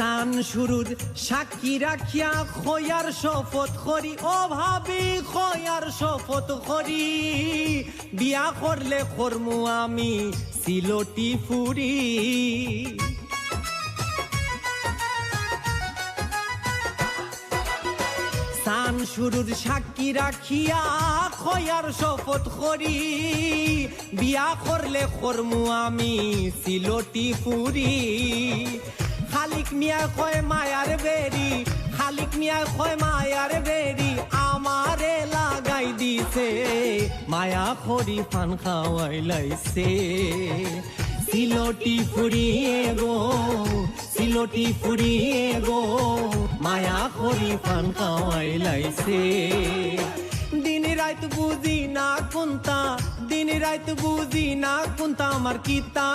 সান শুরুর সাক্ষী রাখিয়া খয়ার শপথ করি, ও ভাবি খয়ার শপথ করি। বিয়া করলে করমু আমি সিলটি ফুরি। সান শুরুর সাক্ষী রাখিয়া খয়ার শপথ করি, বিয়া করলে করমু আমি সিলটি ফুরি। মিয়া কয় মায়ার বেরি, খালিক মিয়া কয় মায়ার বেরি, আমারে লাগাই দিছে, মায়া খরি পান খাওয়াই লাইছে। সিলটি ফুরিয়ে গো, সিলটি ফুরিয়ে গো, মায়া খরি পান খাওয়াই লাইছে। দিন রাত বুঝি না কোনটা, দিন রাত বুঝি না কোনটা, আমার কিতা